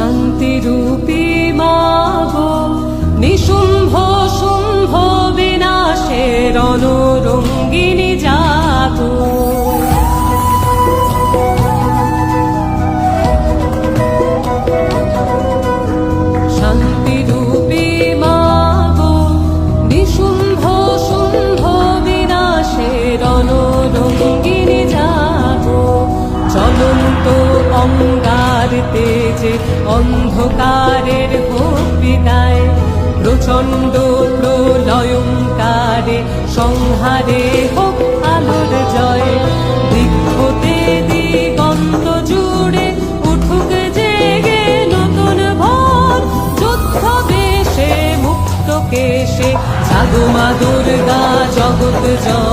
শান্তিরূপী মাগো চলন্ত অঙ্গার তেজে অন্ধকারের হোক বিদায় প্রচণ্ড সংহারে হোক আলোর জয়। দিক্ষতে দিগন্ত জুড়ে উঠুক জেগে নতুন ভর। যুদ্ধ বেশে মুক্ত কেশে মা দুর্গা জগৎ জননী